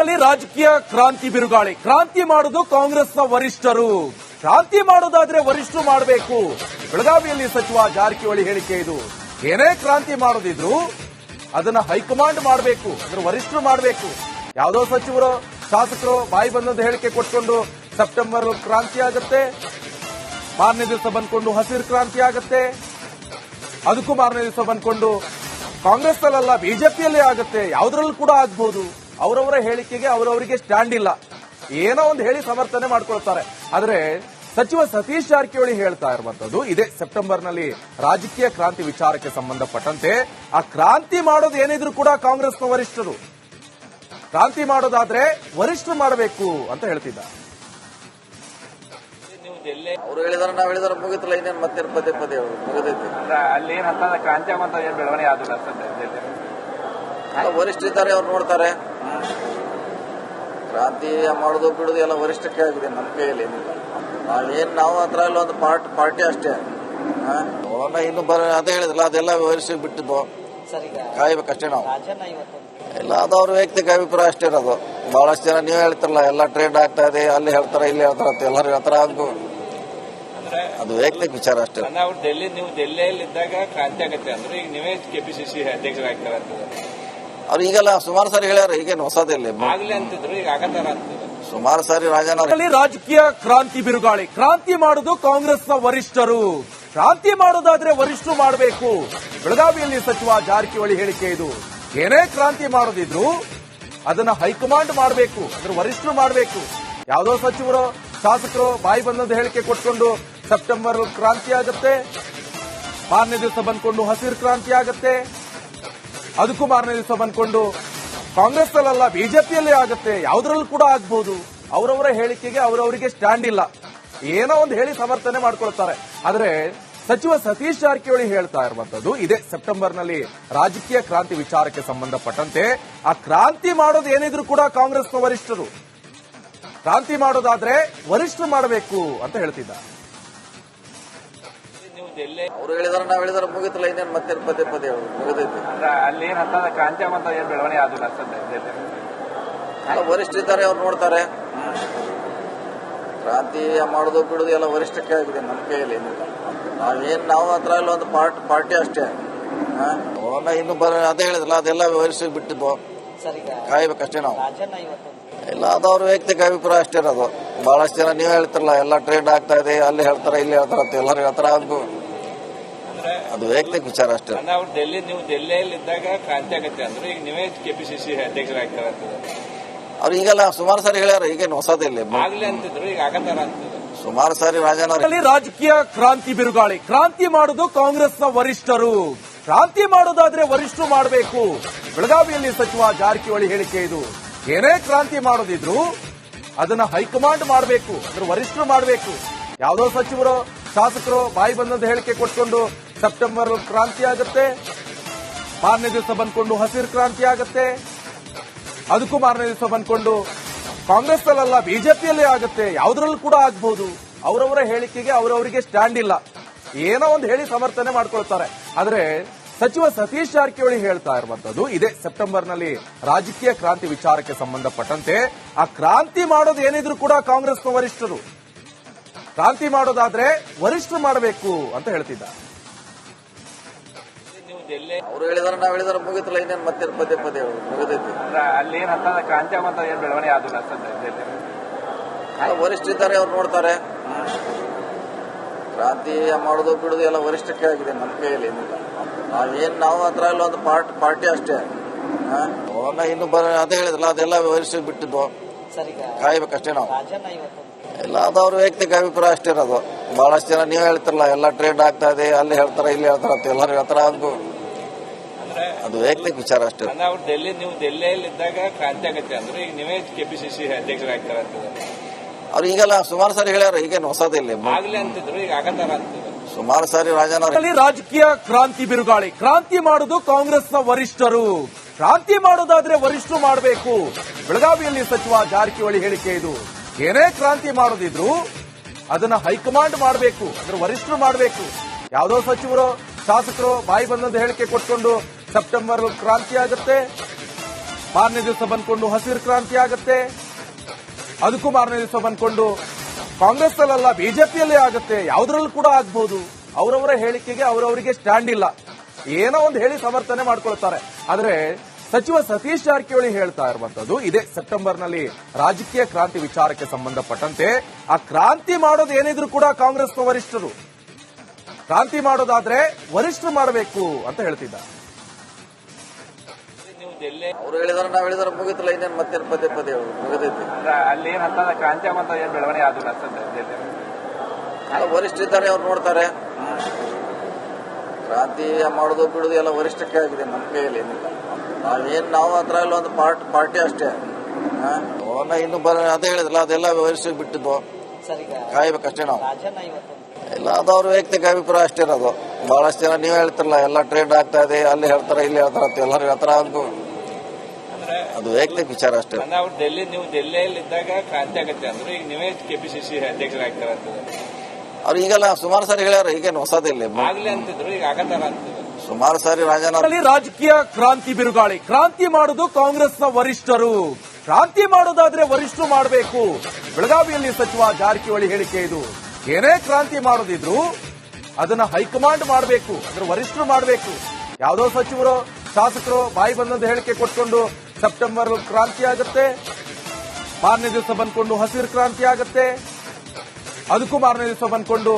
ರಾಜಕೀಯ ಕ್ರಾಂತಿ ಬಿರುಗಾಳಿ. ಕ್ರಾಂತಿ ಮಾಡುದು ಕಾಂಗ್ರೆಸ್ನ ವರಿಷ್ಠರು. ಕ್ರಾಂತಿ ಮಾಡೋದಾದ್ರೆ ವರಿಷ್ಠರು ಮಾಡಬೇಕು. ಬೆಳಗಾವಿಯಲ್ಲಿ ಸಚಿವ ಜಾರಕಿಹೊಳಿ ಹೇಳಿಕೆ ಇದು. ಏನೇ ಕ್ರಾಂತಿ ಮಾಡೋದಿದ್ರು ಅದನ್ನ ಹೈಕಮಾಂಡ್ ಮಾಡಬೇಕು, ಅದ್ರ ವರಿಷ್ಠರು ಮಾಡಬೇಕು. ಯಾವುದೋ ಸಚಿವರು, ಶಾಸಕರು ಬಾಯಿ ಬಂದಂತ ಹೇಳಿಕೆ ಕೊಟ್ಕೊಂಡು ಸೆಪ್ಟೆಂಬರ್ ಕ್ರಾಂತಿ ಆಗತ್ತೆ, ಮಾರನೇ ದಿವಸ ಬಂದ್ಕೊಂಡು ಹಸಿರು ಕ್ರಾಂತಿ ಆಗತ್ತೆ. ಅದಕ್ಕೂ ಮಾರನೇ ದಿವಸ ಬಂದ್ಕೊಂಡು ಕಾಂಗ್ರೆಸ್ ಅಲ್ಲ ಬಿಜೆಪಿಯಲ್ಲೇ ಆಗುತ್ತೆ, ಯಾವುದ್ರಲ್ಲೂ ಕೂಡ ಆಗ್ಬಹುದು ಅವರವರ ಹೇಳಿಕೆಗೆ ಅವರವರಿಗೆ ಸ್ಟ್ಯಾಂಡ್ ಇಲ್ಲ. ಏನೋ ಒಂದು ಹೇಳಿ ಸಮರ್ಥನೆ ಮಾಡ್ಕೊಳ್ತಾರೆ. ಆದ್ರೆ ಸಚಿವ ಸತೀಶ್ ಜಾರಕಿಹೊಳಿ ಹೇಳ್ತಾ ಇರುವಂತದ್ದು ಇದೇ ಸೆಪ್ಟೆಂಬರ್ನಲ್ಲಿ ರಾಜಕೀಯ ಕ್ರಾಂತಿ ವಿಚಾರಕ್ಕೆ ಸಂಬಂಧಪಟ್ಟಂತೆ. ಆ ಕ್ರಾಂತಿ ಮಾಡೋದು ಏನಿದ್ರು ಕೂಡ ಕಾಂಗ್ರೆಸ್ನ ವರಿಷ್ಠರು. ಕ್ರಾಂತಿ ಮಾಡೋದಾದ್ರೆ ವರಿಷ್ಠರು ಮಾಡಬೇಕು ಅಂತ ಹೇಳ್ತಿದ್ದಾರೆ. ಅವ್ರು ಹೇಳಿದಾರೆ ನಾವ್ ಹೇಳಿದಾರೆ ಮುಗಿತಲ್ಲ ಇನ್ನೇನ್ ಮತ್ತೆ ಪದೇ ಪದೇ ಅವರು ಮುಗಿದೈತಿ. ಅಲ್ಲಿ ಏನ್ ಅಂತ ಕ್ರಾಂತಿ ಅಂತ ಏನ್ ಬೆಳವಣಿಗೆ ಆದಿಲ್ಲ ವರಿಷ್ಠ ಇದ್ದಾರೆ ಅವ್ರು ನೋಡ್ತಾರೆ. ಕ್ರಾಂತಿ ಮಾಡುದು ಬಿಡುದು ಎಲ್ಲ ವರಿಷ್ಠಕ್ಕೆ ಆಗಿದೆ ನಮ್ಮ ಕೈಯಲ್ಲಿ ಏನಿಲ್ಲ. ನಾವ್ ಏನ್ ನಾವು ಹತ್ರ ಎಲ್ಲ ಒಂದು ಪಾರ್ಟ್ ಪಾರ್ಟಿ ಅಷ್ಟೇ. ಹಾ? ನೋಡೋಣ ಇನ್ನು ಬರ ಅದೇ ಹೇಳಿದ್ರಲ್ಲ ಅದೆಲ್ಲ ವರಿಷ್ಠ ಬಿಟ್ಟಿದ್ದು. ಕಾಯ್ಬೇಕಷ್ಟೇ ನಾವು. ಎಲ್ಲ ಅದು ಅವ್ರ ವೈಯಕ್ತಿಕ ಅಭಿಪ್ರಾಯ ಅಷ್ಟೇ ಇರೋದು. ಬಹಳಷ್ಟು ಜನ ನೀವು ಹೇಳ್ತಾರಲ್ಲ ಎಲ್ಲ ಟ್ರೇಡ್ ಆಗ್ತಾ ಇದೆ ಅಲ್ಲಿ ಹೇಳ್ತಾರೆ ಇಲ್ಲಿ ಹೇಳ್ತಾರೆ ಅಂತ ಎಲ್ಲರೂ ಹೇಳ್ತಾರೆ ಅದು ಅಂದ್ರೆ ಅದು ವೈಯಕ್ತಿಕ ವಿಚಾರ ಅಷ್ಟೇ. ನಾವು ಅವ್ರು ಡೆಲ್ಲಿ ನೀವು ಡೆಲ್ಲಿಯಲ್ಲಿ ಇದ್ದಾಗ ಕ್ರಾಂತಿ ಆಗತ್ತೆ. ಅಂದ್ರೆ ಈಗ ನೀವೇ ಕೆಪಿಸಿಸಿ ಅಧ್ಯಕ್ಷರಾಗ್ತಾರೆ ಅಂತ. ಅವ್ರು ಈಗೆಲ್ಲ ಸುಮಾರು ಸಾರಿ ಹೇಳ್ಯಾರ ಈಗೇನು ಹೊಸದಿಲ್ಲ ಆಗ್ಲಿ ಅಂತಿದ್ರು ಈಗ ಆಗತ್ತಾರ ಅಂತ ಸುಮಾರು ಸಾರಿ ರಾಜನ ರಾಜಕೀಯ ಕ್ರಾಂತಿ ಬಿರುಗಾಳಿ. ಕ್ರಾಂತಿ ಮಾಡುದು ಕಾಂಗ್ರೆಸ್ನ ವರಿಷ್ಠರು. ಕ್ರಾಂತಿ ಮಾಡೋದಾದ್ರೆ ವರಿಷ್ಠರು ಮಾಡಬೇಕು. ಬೆಳಗಾವಿಯಲ್ಲಿ ಸಚಿವ ಜಾರಕಿಹೊಳಿ ಹೇಳಿಕೆ ಇದು. ಏನೇ ಕ್ರಾಂತಿ ಮಾಡೋದಿದ್ರು ಅದನ್ನ ಹೈಕಮಾಂಡ್ ಮಾಡಬೇಕು ಅದ್ರ ವರಿಷ್ಠರು ಮಾಡಬೇಕು. ಯಾವುದೋ ಸಚಿವರು ಶಾಸಕರು ಬಾಯಿ ಬಂದದ ಹೇಳಿಕೆ ಕೊಟ್ಕೊಂಡು ಸೆಪ್ಟೆಂಬರ್ ಕ್ರಾಂತಿ ಆಗತ್ತೆ ಮಾರನೇ ದಿವಸ ಬಂದ್ಕೊಂಡು ಹಸಿರು ಕ್ರಾಂತಿ ಆಗತ್ತೆ. ಅದಕ್ಕೂ ಮಾರನೇ ದಿವಸ ಬಂದ್ಕೊಂಡು ಕಾಂಗ್ರೆಸ್ ಅಲ್ಲ ಬಿಜೆಪಿಯಲ್ಲಿ ಆಗುತ್ತೆ, ಯಾವುದ್ರಲ್ಲೂ ಕೂಡ ಆಗ್ಬಹುದು ಅವರವರ ಹೇಳಿಕೆಗೆ ಅವರವರಿಗೆ ಸ್ಟ್ಯಾಂಡ್ ಇಲ್ಲ. ಏನೋ ಒಂದು ಹೇಳಿ ಸಮರ್ಥನೆ ಮಾಡ್ಕೊಳ್ತಾರೆ. ಆದ್ರೆ ಸಚಿವ ಸತೀಶ್ ಜಾರಕಿಹೊಳಿ ಹೇಳ್ತಾ ಇರುವಂತದ್ದು ಇದೇ ಸೆಪ್ಟೆಂಬರ್ನಲ್ಲಿ ರಾಜಕೀಯ ಕ್ರಾಂತಿ ವಿಚಾರಕ್ಕೆ ಸಂಬಂಧಪಟ್ಟಂತೆ ಆ ಕ್ರಾಂತಿ ಮಾಡೋದು ಏನಿದ್ರು ಕೂಡ ಕಾಂಗ್ರೆಸ್ನ ವರಿಷ್ಠರು. ಕ್ರಾಂತಿ ಮಾಡೋದಾದ್ರೆ ವರಿಷ್ಠರು ಮಾಡಬೇಕು ಅಂತ ಹೇಳ್ತಿದ್ದಾರೆ. ಡೆಲ್ಲಿ ಅವ್ರು ಹೇಳಿದಾರೆ ನಾವ್ ಹೇಳಿದಾರೆ ಮುಗಿತಲ್ಲ ಇನ್ನೇನ್ ಮತ್ತೆ ಪದೇ ಪದೇ ಹೇಳೋದು ಮುಗಿದೈತಿ. ಅಲ್ಲಿ ಏನ್ ಕ್ರಾಂತಿ ಅಂತ ಏನ್ ಬೆಳವಣಿಗೆ ಆದಿಲ್ಲ ಎಲ್ಲ ವರಿಷ್ಠ ಇದ್ದಾರೆ ಅವ್ರು ನೋಡ್ತಾರೆ. ಕ್ರಾಂತಿ ಮಾಡೋದು ಬಿಡುದು ಎಲ್ಲ ವರಿಷ್ಠಕ್ಕೆ ಆಗಿದೆ ನಮ್ಮ ಕೈಯಲ್ಲಿ ನಾವೇನ್ ನಾವ್ ನಾವು ಹತ್ರ ಎಲ್ಲ ಒಂದು ಪಾರ್ಟ್ ಪಾರ್ಟಿ ಅಷ್ಟೇ. ಹಾ? ನೋಡೋಣ ಇನ್ನು ಬರ ಅದೇ ಹೇಳಿದ್ರಲ್ಲ ಅದೆಲ್ಲ ವಿವರಿಸಿ ಬಿಟ್ಟಿದ್ದು ಕಾಯ್ಬೇಕಷ್ಟೇ ನಾವು. ಇಲ್ಲ ಅದು ಅವ್ರ ವೈಯಕ್ತಿಕ ಅಭಿಪ್ರಾಯ ಅಷ್ಟೇ ಇರೋದು. ಬಹಳಷ್ಟು ಜನ ನೀವು ಹೇಳ್ತಿರಲ್ಲ ಎಲ್ಲ ಟ್ರೆಂಡ್ ಆಗ್ತಾ ಇದೆ ಅಲ್ಲಿ ಹೇಳ್ತಾರೆ ಇಲ್ಲಿ ಹೇಳ್ತಾರ ಅಂತ ಎಲ್ಲರೂ ಹೇಳ್ತಾರೆ. ಅದು ಅದು ವೈಯಕ್ತಿಕ ವಿಚಾರ ಅಷ್ಟೇ. ಅವ್ರು ಡೆಲ್ಲಿ ನೀವು ಡೆಲ್ಲಿಯಲ್ಲಿ ಇದ್ದಾಗ ಕ್ರಾಂತಿ ಆಗತ್ತೆ ಅಂದ್ರೆ ಈಗ ನೀವೇ ಕೆಪಿಸಿಸಿ ಅಧ್ಯಕ್ಷರಾಗ್ತಾರೆ ಅಂತ ಅವ್ರು ಈಗೆಲ್ಲ ಸುಮಾರು ಸಾರಿ ಹೇಳ್ಯಾರ ಈಗೇನು ಹೊಸದಿಲ್ಲ ಆಗ್ಲಿ ಅಂತಿದ್ರು ಈಗ ಆಗತ್ತಾರ ಸುಮಾರು ಸಾರಿ ರಾಜನ ಅಲ್ಲಿ ರಾಜಕೀಯ ಕ್ರಾಂತಿ ಬಿರುಗಾಳಿ. ಕ್ರಾಂತಿ ಮಾಡುದು ಕಾಂಗ್ರೆಸ್ನ ವರಿಷ್ಠರು. ಕ್ರಾಂತಿ ಮಾಡೋದಾದ್ರೆ ವರಿಷ್ಠರು ಮಾಡಬೇಕು. ಬೆಳಗಾವಿಯಲ್ಲಿ ಸಚಿವ ಜಾರಕಿಹೊಳಿ ಹೇಳಿಕೆ ಇದು. ಏನೇ ಕ್ರಾಂತಿ ಮಾಡೋದಿದ್ರು ಅದನ್ನ ಹೈಕಮಾಂಡ್ ಮಾಡಬೇಕು ಅಂದ್ರೆ ವರಿಷ್ಠರು ಮಾಡಬೇಕು. ಯಾವ್ದೋ ಸಚಿವರು ಶಾಸಕರು ಬಾಯಿ ಬಂದಂತ ಹೇಳಿಕೆ ಕೊಟ್ಕೊಂಡು ಸೆಪ್ಟೆಂಬರ್ ಕ್ರಾಂತಿ ಆಗುತ್ತೆ. ಮಾರನೇ ದಿವಸ ಬಂದ್ಕೊಂಡು ಹಸಿರು ಕ್ರಾಂತಿ ಆಗುತ್ತೆ. ಅದಕ್ಕೂ ಮಾರನೇ ದಿವಸ ಬಂದ್ಕೊಂಡು ಕಾಂಗ್ರೆಸ್ ಅಲ್ಲ ಬಿಜೆಪಿಯಲ್ಲಿ ಆಗುತ್ತೆ. ಯಾವುದ್ರಲ್ಲೂ ಕೂಡ ಆಗ್ಬಹುದು ಅವರವರ ಹೇಳಿಕೆಗೆ ಅವರವರಿಗೆ ಸ್ಟ್ಯಾಂಡ್ ಇಲ್ಲ. ಏನೋ ಒಂದು ಹೇಳಿ ಸಮರ್ಥನೆ ಮಾಡ್ಕೊಳ್ತಾರೆ. ಆದ್ರೆ ಸಚಿವ ಸತೀಶ್ ಜಾರಕಿಹೊಳಿ ಹೇಳ್ತಾ ಇರುವಂತದ್ದು ಇದೇ. ಸೆಪ್ಟೆಂಬರ್ನಲ್ಲಿ ರಾಜಕೀಯ ಕ್ರಾಂತಿ ವಿಚಾರಕ್ಕೆ ಸಂಬಂಧಪಟ್ಟಂತೆ ಆ ಕ್ರಾಂತಿ ಮಾಡೋದು ಏನಿದ್ರು ಕೂಡ ಕಾಂಗ್ರೆಸ್ನ ವರಿಷ್ಠರು. ಕ್ರಾಂತಿ ಮಾಡೋದಾದ್ರೆ ವರಿಷ್ಠರು ಮಾಡಬೇಕು ಅಂತ ಹೇಳ್ತಿದ್ದಾರೆ. ಡೆಲ್ಲಿ ಅವ್ರು ಹೇಳಿದಾರೆ ನಾವ್ ಹೇಳಿದಾರೆ ಮುಗಿತಲ್ಲ ಇನ್ನೇನ್ ಮತ್ತೆ ಪದೇ ಪದೇ ಮುಗಿದೈತಿ. ಅಂದ್ರೆ ಅಲ್ಲಿ ಏನ್ ಹತ್ತದ ಕ್ರಾಂತಿ ಅಂತ ಏನ್ ಬೆಳವಣಿಗೆ ಆದಿಲ್ಲ ವರಿಷ್ಠ ಇದ್ದಾರೆ ಅವ್ರು ನೋಡ್ತಾರೆ. ಕ್ರಾಂತಿ ಮಾಡುದು ಬಿಡುದು ಎಲ್ಲ ವರಿಷ್ಠಕ್ಕೆ ಆಗಿದೆ ನಮ್ಮ ಕೈಯಲ್ಲಿ ಏನಿಲ್ಲ. ನಾವ್ ಏನ್ ನಾವು ಹತ್ರ ಇಲ್ಲ ಒಂದು ಪಾರ್ಟ್ ಪಾರ್ಟಿ ಅಷ್ಟೇ. ಓನ ನೋಡೋಣ ಇನ್ನು ಬರ ಅದೇ ಹೇಳಿದ್ರಲ್ಲ ಅದೆಲ್ಲ ವರಿಷ್ಠ ಬಿಟ್ಟಿದ್ದು. ಕಾಯ್ಬೇಕಷ್ಟೇ ನಾವು. ಎಲ್ಲ ಅದು ಅವ್ರ ವೈಯಕ್ತಿಕ ಅಭಿಪ್ರಾಯ ಅಷ್ಟೇ ಇರೋದು. ಬಹಳಷ್ಟು ಜನ ನೀವು ಹೇಳ್ತಿರಲ್ಲ ಎಲ್ಲ ಟ್ರೆಂಡ್ ಆಗ್ತಾ ಇದೆ ಅಲ್ಲಿ ಹೇಳ್ತಾರೆ ಇಲ್ಲಿ ಹೇಳ್ತಾರೆ ಅಂತ ಎಲ್ಲರೂ ಹೇಳ್ತಾರೆ. ಅದು ಅದು ವೈಯಕ್ತಿಕ ವಿಚಾರ ಅಷ್ಟೇ. ಅವ್ರು ಡೆಲ್ಲಿ ನೀವು ಡೆಲ್ಲಿಯಲ್ಲಿ ಇದ್ದಾಗ ಕ್ರಾಂತಿ ಆಗುತ್ತೆ ಅಂದ್ರೆ ಈಗ ನೀವೇ ಕೆಪಿಸಿಸಿ ಅಧ್ಯಕ್ಷರಾಗ್ತಾರೆ ಅಂತ ಅವ್ರು ಈಗೆಲ್ಲ ಸುಮಾರು ಸಾರಿ ಹೇಳ್ಯಾರ ಈಗೇನು ಹೊಸದಿಲ್ಲ ಆಗ್ಲಿ ಅಂತಿದ್ರು ಈಗ ಆಗತ್ತಾರ ಅಂತ ಸುಮಾರು ಸಾರಿ ರಾಜನ ಅಲ್ಲಿ ರಾಜಕೀಯ ಕ್ರಾಂತಿ ಬಿರುಗಾಳಿ. ಕ್ರಾಂತಿ ಮಾಡುದು ಕಾಂಗ್ರೆಸ್ನ ವರಿಷ್ಠರು. ಕ್ರಾಂತಿ ಮಾಡೋದಾದ್ರೆ ವರಿಷ್ಠರು ಮಾಡಬೇಕು. ಬೆಳಗಾವಿಯಲ್ಲಿ ಸಚಿವ ಜಾರಕಿಹೊಳಿ ಹೇಳಿಕೆ ಇದು. ಏನೇ ಕ್ರಾಂತಿ ಮಾಡೋದಿದ್ರು ಅದನ್ನ ಹೈಕಮಾಂಡ್ ಮಾಡಬೇಕು. ಅಂದ್ರೆ ವರಿಷ್ಠರು ಮಾಡಬೇಕು. ಯಾವ್ದೋ ಸಚಿವರು ಶಾಸಕರು ಬಾಯಿ ಬಂದಂತ ಹೇಳಿಕೆ ಕೊಟ್ಕೊಂಡು ಸೆಪ್ಟೆಂಬರ್ ಕ್ರಾಂತಿ ಆಗುತ್ತೆ ಮಾರನೇ ದಿವಸ ಬಂದ್ಕೊಂಡು ಹಸಿರು ಕ್ರಾಂತಿ ಆಗುತ್ತೆ ಅದಕ್ಕೂ ಮಾರನೇ ದಿವಸ ಬಂದ್ಕೊಂಡು ಕಾಂಗ್ರೆಸ್ ಅಲ್ಲ ಬಿಜೆಪಿಯಲ್ಲೇ ಆಗುತ್ತೆ. ಯಾವುದ್ರಲ್ಲೂ ಕೂಡ ಆಗ್ಬಹುದು ಅವರವರ ಹೇಳಿಕೆಗೆ ಅವರವರಿಗೆ ಸ್ಟ್ಯಾಂಡ್ ಇಲ್ಲ. ಏನೋ ಒಂದು ಹೇಳಿ ಸಮರ್ಥನೆ ಮಾಡ್ಕೊಳ್ತಾರೆ. ಆದ್ರೆ ಸಚಿವ ಸತೀಶ್ ಜಾರಕಿಹೊಳಿ ಹೇಳ್ತಾ ಇರುವಂತದ್ದು ಇದೇ. ಸೆಪ್ಟೆಂಬರ್ನಲ್ಲಿ ರಾಜಕೀಯ ಕ್ರಾಂತಿ ವಿಚಾರಕ್ಕೆ ಸಂಬಂಧಪಟ್ಟಂತೆ ಆ ಕ್ರಾಂತಿ ಮಾಡೋದು ಏನಿದ್ರು ಕೂಡ ಕಾಂಗ್ರೆಸ್ನ ವರಿಷ್ಠರು. ಕ್ರಾಂತಿ ಮಾಡೋದಾದ್ರೆ ವರಿಷ್ಠರು ಮಾಡಬೇಕು ಅಂತ ಹೇಳ್ತಿದ್ದಾರೆ. ಡೆಲ್ಲಿ ಅವ್ರು ಹೇಳಿದಾರೆ ನಾವ್ ಹೇಳಿದಾರೆ ಮುಗಿತಲ್ಲ ಇನ್ನೇನು ಮತ್ತೆ ಪದೇ ಪದೇ ಮುಗಿದೈತಿ. ಅಲ್ಲಿ ಏನ್ ಅಂತ ಕ್ರಾಂತಿ ಅಂತ ಏನ್ ಬೆಳವಣಿಗೆ ಆದಿಲ್ಲ ವರಿಷ್ಠ ಇದ್ದಾರೆ ಅವ್ರು ನೋಡ್ತಾರೆ. ಕ್ರಾಂತಿ ಮಾಡೋದು ಬಿಡುದು ಎಲ್ಲ ವರಿಷ್ಠಕ್ಕೆ ಆಗಿದೆ ನಮ್ಮ ಕೈಯಲ್ಲಿ ಏನಿಲ್ಲ. ನಾವೇನ್ ನಾವು ಹತ್ರ ಇಲ್ಲ ಒಂದು ಪಾರ್ಟ್ ಪಾರ್ಟಿ ಅಷ್ಟೇ. ಹಾ? ಅವನ್ನ ಇನ್ನು ಬರ ಅದೇ ಹೇಳಿದ್ರಲ್ಲ ಅದೆಲ್ಲ ವರಿಷ್ಠ ಬಿಟ್ಟಿದ್ದು. ಕಾಯ್ಬೇಕಷ್ಟೇ ನಾವು. ಇಲ್ಲ ಅದು ಅವ್ರ ವೈಯಕ್ತಿಕ ಅಭಿಪ್ರಾಯ ಅಷ್ಟೇ ಇರೋದು. ಬಹಳಷ್ಟು ಜನ ನೀವೇ ಹೇಳ್ತಿರಲ್ಲ ಎಲ್ಲ ಟ್ರೇಡ್ ಆಗ್ತಾ ಇದೆ ಅಲ್ಲಿ ಹೇಳ್ತಾರೆ ಇಲ್ಲಿ ಹೇಳ್ತಾರೆ ಅಂತ ಎಲ್ಲರೂ ಹೇಳ್ತಾರ. ಅದು ವೈಯಕ್ತಿಕ ವಿಚಾರ ಅಷ್ಟೇ. ನಾವು ಅವ್ರು ಡೆಲ್ಲಿ ನೀವು ಡೆಲ್ಲಿಯಲ್ಲಿ ಇದ್ದಾಗ ಕ್ರಾಂತಿ ಆಗುತ್ತೆ ಅಂದ್ರೆ ಈಗ ನೀವೇ ಕೆಪಿಸಿಸಿ ಅಧ್ಯಕ್ಷರಾಗ್ತಾರೆ ಅವ್ರು ಈಗೆಲ್ಲ ಸುಮಾರು ಸಾರಿ ಹೇಳ್ಯಾರ ಈಗೇನು ಹೊಸದಿಲ್ಲ ಆಗ್ಲಿ ಅಂತಿದ್ರು ಈಗ ಆಗತ್ತಾರ ಅಂತಿದ್ರು. ಸುಮಾರು ಸಾರಿ ರಾಜನ ಅಲ್ಲಿ ರಾಜಕೀಯ ಕ್ರಾಂತಿ ಬಿರುಗಾಳಿ. ಕ್ರಾಂತಿ ಮಾಡುದು ಕಾಂಗ್ರೆಸ್ನ ವರಿಷ್ಠರು. ಕ್ರಾಂತಿ ಮಾಡೋದಾದ್ರೆ ವರಿಷ್ಠರು ಮಾಡಬೇಕು. ಬೆಳಗಾವಿಯಲ್ಲಿ ಸಚಿವ ಜಾರಕಿಹೊಳಿ ಹೇಳಿಕೆ ಇದು. ಏನೇ ಕ್ರಾಂತಿ ಮಾಡೋದಿದ್ರು ಅದನ್ನ ಹೈಕಮಾಂಡ್ ಮಾಡಬೇಕು ಅಂದ್ರೆ ವರಿಷ್ಠರು ಮಾಡಬೇಕು. ಯಾವ್ದೋ ಸಚಿವರು ಶಾಸಕರು ಬಾಯಿ ಬಂದಂತ ಹೇಳಿಕೆ ಕೊಟ್ಕೊಂಡು ಸೆಪ್ಟೆಂಬರ್ ಕ್ರಾಂತಿ ಆಗುತ್ತೆ ಮಾರನೇ ದಿವಸ ಬಂದ್ಕೊಂಡು ಹಸಿರು ಕ್ರಾಂತಿ ಆಗುತ್ತೆ ಅದಕ್ಕೂ ಮಾರನೇ ದಿವಸ ಬಂದ್ಕೊಂಡು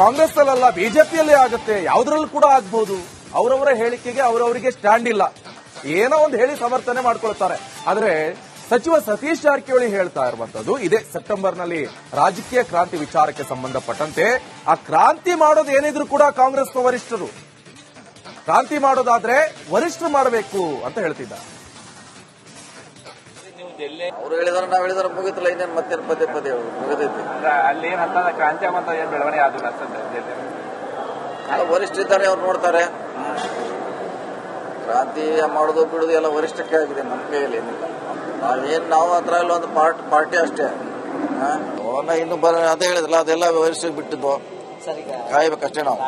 ಕಾಂಗ್ರೆಸ್ ಅಲ್ಲ ಬಿಜೆಪಿಯಲ್ಲೇ ಆಗುತ್ತೆ. ಯಾವ್ದ್ರಲ್ಲೂ ಕೂಡ ಆಗ್ಬಹುದು ಅವರವರ ಹೇಳಿಕೆಗೆ ಅವರವರಿಗೆ ಸ್ಟ್ಯಾಂಡ್ ಇಲ್ಲ. ಏನೋ ಒಂದು ಹೇಳಿ ಸಮರ್ಥನೆ ಮಾಡ್ಕೊಳ್ತಾರೆ. ಆದ್ರೆ ಸಚಿವ ಸತೀಶ್ ಜಾರಕಿಹೊಳಿ ಹೇಳ್ತಾ ಇರುವಂತದ್ದು ಇದೇ. ಸೆಪ್ಟೆಂಬರ್ನಲ್ಲಿ ರಾಜಕೀಯ ಕ್ರಾಂತಿ ವಿಚಾರಕ್ಕೆ ಸಂಬಂಧಪಟ್ಟಂತೆ ಆ ಕ್ರಾಂತಿ ಮಾಡೋದು ಏನಿದ್ರು ಕೂಡ ಕಾಂಗ್ರೆಸ್ನ ವರಿಷ್ಠರು. ಕ್ರಾಂತಿ ಮಾಡೋದಾದ್ರೆ ವರಿಷ್ಠರು ಮಾಡಬೇಕು ಅಂತ ಹೇಳ್ತಿದ್ದಾರೆ. ಡೆಲ್ಲಿ ಅವ್ರು ಹೇಳಿದಾರೆ ನಾವ್ ಹೇಳಿದಾರೆ ಮುಗಿತಲ್ಲ ಇನ್ನೇನ್ ಮತ್ತೆ ಪದೇ ಪದೇ ಮುಗಿದೈತಿ. ಅಲ್ಲಿ ಏನ್ ಅಂತ ಕ್ರಾಂತಿ ಅಂತ ಏನ್ ಬೆಳವಣಿಗೆ ಅದು ಎಲ್ಲ ವರಿಷ್ಠ ಇದ್ದಾರೆ ಅವ್ರು ನೋಡ್ತಾರೆ. ಕ್ರಾಂತಿ ಮಾಡೋದು ಬಿಡೋದು ಎಲ್ಲ ವರಿಷ್ಠಕ್ಕೆ ಆಗಿದೆ ನಮ್ಮ ಕೈಯಲ್ಲಿ ಏನಿಲ್ಲ. ನಾವೇನ್ ನಾವು ಹತ್ರ ಇಲ್ಲ ಒಂದು ಪಾರ್ಟ್ ಪಾರ್ಟಿ ಅಷ್ಟೇ? ಅವನ್ನ ಇನ್ನು ಬರ ಅದೇ ಹೇಳಿದ್ರಲ್ಲ ಅದೆಲ್ಲ ವರಿಷ್ಠ ಬಿಟ್ಟಿದ್ದು. ಕಾಯ್ಬೇಕಷ್ಟೇ ನಾವು.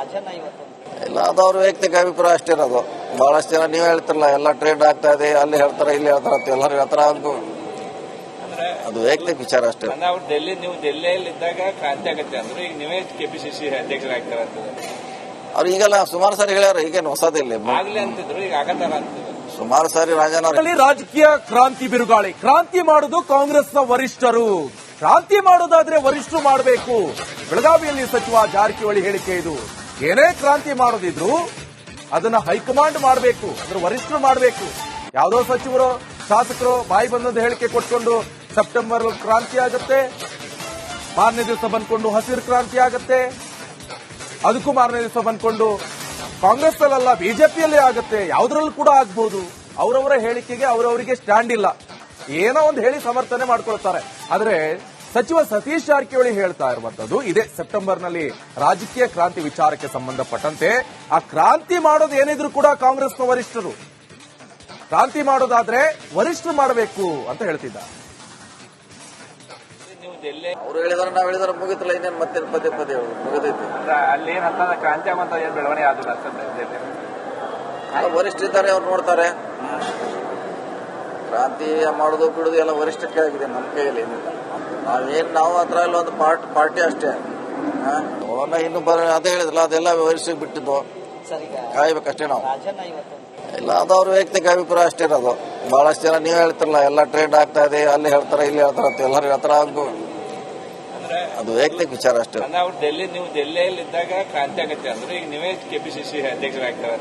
ಇಲ್ಲ ಅದು ಅವ್ರ ವೈಯಕ್ತಿಕ ಅಭಿಪ್ರಾಯ ಅಷ್ಟೇ ಇರೋದು. ಬಹಳಷ್ಟು ಜನ ನೀವೇ ಹೇಳ್ತಿರಲ್ಲ ಎಲ್ಲ ಟ್ರೆಂಡ್ ಆಗ್ತಾ ಇದೆ ಅಲ್ಲಿ ಹೇಳ್ತಾರೆ ಇಲ್ಲಿ ಹೇಳ್ತಾರೆ ಅಂತ ಎಲ್ಲರೂ ಹೇಳ್ತಾರ. ಅದು ಅಂದ್ರೆ ಅದು ವೈಯಕ್ತಿಕ ವಿಚಾರ ಅಷ್ಟೇ. ಡೆಲ್ಲಿ ನೀವು ಡೆಲ್ಲಿಯಲ್ಲಿ ಇದ್ದಾಗ ಕ್ರಾಂತಿ ಆಗುತ್ತೆ ಅಂದ್ರೆ ಈಗ ನೀವೇ ಕೆಪಿಸಿಸಿ ಅಧ್ಯಕ್ಷರಾಗ್ತಾರೆ ಅವ್ರು ಈಗೆಲ್ಲ ಸುಮಾರು ಸಾರಿ ಹೇಳ್ಯಾರ ಈಗೇನು ಹೊಸದಿಲ್ಲ ಆಗ್ಲಿ ಅಂತಿದ್ರು ಈಗ ಆಗತ್ತಾರ ಅಂತದೆ ಸುಮಾರು ಸಾರಿ ರಾಜನ ಅಲ್ಲಿ ರಾಜಕೀಯ ಕ್ರಾಂತಿ ಬಿರುಗಾಳಿ. ಕ್ರಾಂತಿ ಮಾಡುದು ಕಾಂಗ್ರೆಸ್ನ ವರಿಷ್ಠರು. ಕ್ರಾಂತಿ ಮಾಡೋದಾದ್ರೆ ವರಿಷ್ಠರು ಮಾಡಬೇಕು. ಬೆಳಗಾವಿಯಲ್ಲಿ ಸಚಿವ ಜಾರಕಿಹೊಳಿ ಹೇಳಿಕೆ ಇದು. ಏನೇ ಕ್ರಾಂತಿ ಮಾಡೋದಿದ್ರು ಅದನ್ನ ಹೈಕಮಾಂಡ್ ಮಾಡಬೇಕು ಅಂದ್ರೆ ವರಿಷ್ಠರು ಮಾಡಬೇಕು. ಯಾವ್ದೋ ಸಚಿವರು ಶಾಸಕರು ಬಾಯಿ ಬಂದ ಹೇಳಿಕೆ ಕೊಟ್ಕೊಂಡು ಸೆಪ್ಟೆಂಬರ್ ಕ್ರಾಂತಿ ಆಗುತ್ತೆ. ಮಾರನೇ ದಿವಸ ಬಂದ್ಕೊಂಡು ಹಸಿರು ಕ್ರಾಂತಿ ಆಗುತ್ತೆ. ಅದಕ್ಕೂ ಮಾರನೇ ದಿವಸ ಬಂದ್ಕೊಂಡು ಕಾಂಗ್ರೆಸ್ ಅಲ್ಲ ಬಿಜೆಪಿಯಲ್ಲಿ ಆಗುತ್ತೆ. ಯಾವುದ್ರಲ್ಲೂ ಕೂಡ ಆಗ್ಬಹುದು ಅವರವರ ಹೇಳಿಕೆಗೆ ಅವರವರಿಗೆ ಸ್ಟ್ಯಾಂಡ್ ಇಲ್ಲ. ಏನೋ ಒಂದು ಹೇಳಿ ಸಮರ್ಥನೆ ಮಾಡ್ಕೊಳ್ತಾರೆ. ಆದ್ರೆ ಸಚಿವ ಸತೀಶ್ ಜಾರಕಿಹೊಳಿ ಹೇಳ್ತಾ ಇರುವಂತದ್ದು ಇದೇ. ಸೆಪ್ಟೆಂಬರ್ನಲ್ಲಿ ರಾಜಕೀಯ ಕ್ರಾಂತಿ ವಿಚಾರಕ್ಕೆ ಸಂಬಂಧಪಟ್ಟಂತೆ ಆ ಕ್ರಾಂತಿ ಮಾಡೋದು ಏನಿದ್ರು ಕೂಡ ಕಾಂಗ್ರೆಸ್ನ ವರಿಷ್ಠರು. ಕ್ರಾಂತಿ ಮಾಡೋದಾದ್ರೆ ವರಿಷ್ಠರು ಮಾಡಬೇಕು ಅಂತ ಹೇಳ್ತಿದ್ದಾರೆ. ಡೆಲ್ಲಿ ಅವ್ರು ಹೇಳಿದಾರೆ ನಾವ್ ಹೇಳಿದಾರೆ ಮುಗಿತಲ್ಲ ಇನ್ನೇನು ಮತ್ತೆ ಪದೇ ಪದೇ ಮುಗಿದೈತಿ. ಅಂದ್ರೆ ಅಲ್ಲಿ ಏನಂತ ಅಂತ ಕ್ರಾಂತಿ ಅಂತ ಏನ್ ಬೆಳವಣಿಗೆ ಡೆಲ್ಲಿ ಎಲ್ಲ ವರಿಷ್ಠ ಇದ್ದಾರೆ ಅವ್ರು ನೋಡ್ತಾರೆ. ಕ್ರಾಂತಿ ಮಾಡೋದು ಬಿಡೋದು ಎಲ್ಲ ವರಿಷ್ಠ ಆಗಿದೆ ನಮ್ಮ ಕೈಯಲ್ಲಿ ಏನಿಲ್ಲ. ನಾವೇನ್ ನಾವು ಹತ್ರ ಇಲ್ಲ ಒಂದು ಪಾರ್ಟ್ ಪಾರ್ಟಿ ಅಷ್ಟೇ. ಹಾ? ಅವನ್ನ ಇನ್ನು ಬರ ಅದೇ ಹೇಳಿದ್ರಲ್ಲ ಅದೆಲ್ಲ ವರಿಷ್ಠ ಬಿಟ್ಟಿದ್ದು. ಕಾಯ್ಬೇಕಷ್ಟೇ ನಾವು. ಇಲ್ಲ ಅದು ಅವ್ರ ವೈಯಕ್ತಿಕ ಅಭಿಪ್ರಾಯ ಅಷ್ಟೇ ಇರೋದು. ಬಹಳಷ್ಟು ಜನ ನೀವು ಹೇಳ್ತಿರಲ್ಲ ಎಲ್ಲ ಟ್ರೆಂಡ್ ಆಗ್ತಾ ಇದೆ ಅಲ್ಲಿ ಹೇಳ್ತಾರೆ ಇಲ್ಲಿ ಹೇಳ್ತಾರೆ ಅಂತ ಎಲ್ಲರೂ ಹೇಳ್ತಾರ. ಅದು ವೈಯಕ್ತಿಕ ವಿಚಾರ ಅಷ್ಟೇ. ಡೆಲ್ಲಿ ನೀವು ಡೆಲ್ಲಿಯಲ್ಲಿ ಇದ್ದಾಗ ಕ್ರಾಂತಿ ಆಗತ್ತೆ ಅಂದ್ರೆ ಈಗ ನೀವೇ ಕೆಪಿಸಿಸಿ ಅಧ್ಯಕ್ಷರಾಗ್ತಾರೆ